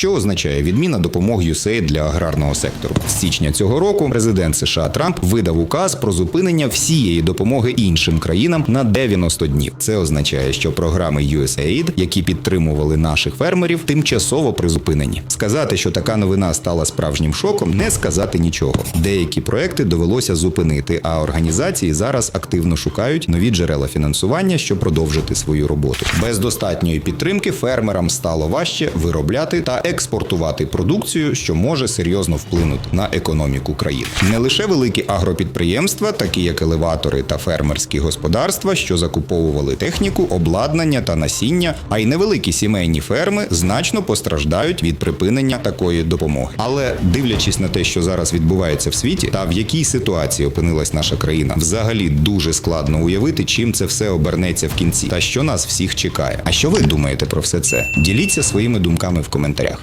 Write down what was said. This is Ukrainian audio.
що означає відміна допомог USAID для аграрного сектору. З січня цього року президент США Трамп видав указ про зупинення всієї допомоги іншим країнам на 90 днів. Це означає, що програми USAID, які підтримували наших фермерів, тимчасово призупинені. Сказати, що така новина стала справжнім шоком, не сказати нічого. Деякі проекти довелося зупинити, а організації зараз активно шукають нові джерела фінансування, щоб продовжити свою роботу. Без достатньої підтримки фермерам стало важче виробляти та експортувати продукцію, що може серйозно вплинути на економіку країни. Не лише великі агропідприємства, такі як елеватори та фермерські господарства, що закуповували техніку, обладнання та насіння, а й невеликі сімейні ферми значно постраждають від припинення такої допомоги. Але дивлячись на те, що зараз відбувається в світі, та в якій ситуації опинилась наша країна, взагалі дуже складно уявити, чим це все обернеться в кінці, та що нас всіх чекає. А що ви думаєте про все це? Діліться своїми думками в коментарях.